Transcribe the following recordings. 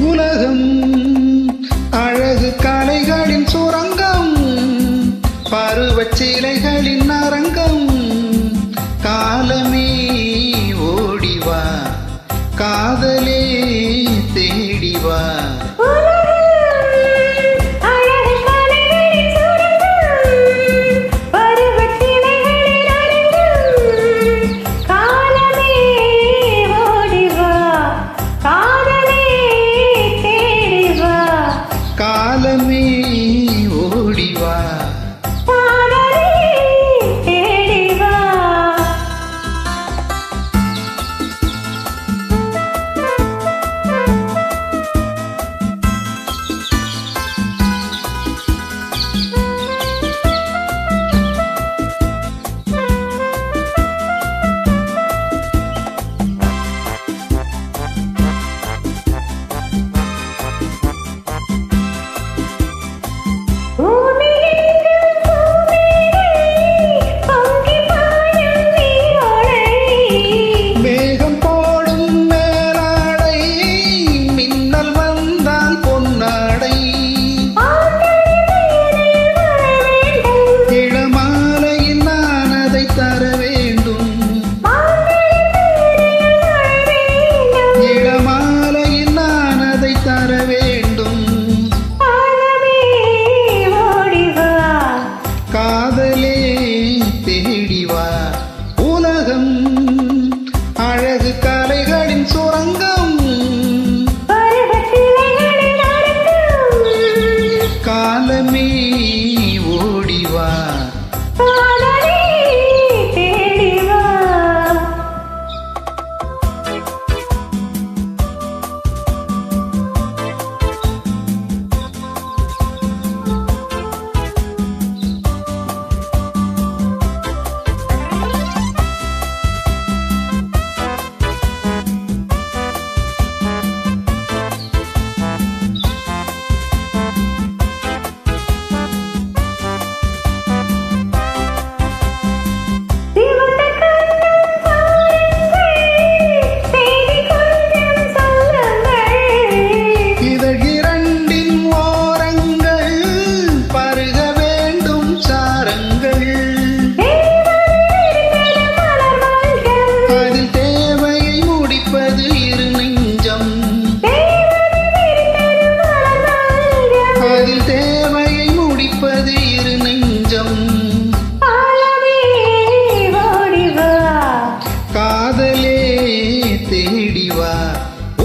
உலகம் அழகு காலைகளின் சுரங்கம் பருவச்சிலைகளின்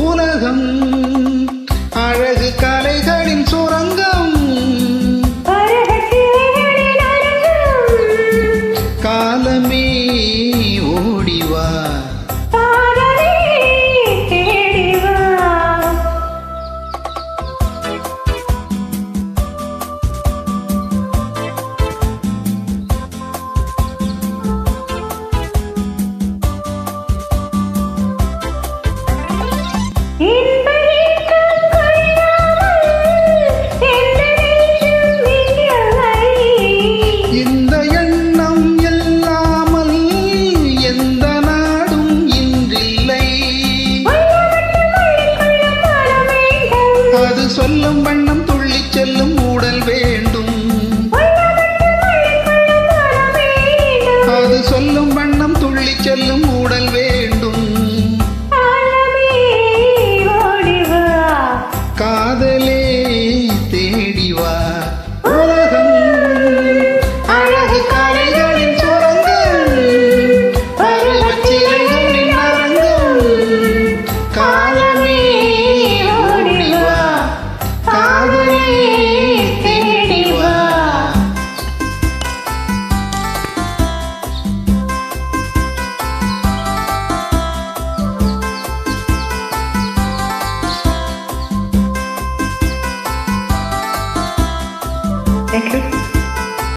உலகம் சொல்லும் வண்ணம் துள்ளி செல்லும் ஊடல் வேண்டும். அது சொல்லும் வண்ணம் துள்ளி செல்லும் ஊடல் வேண்டும்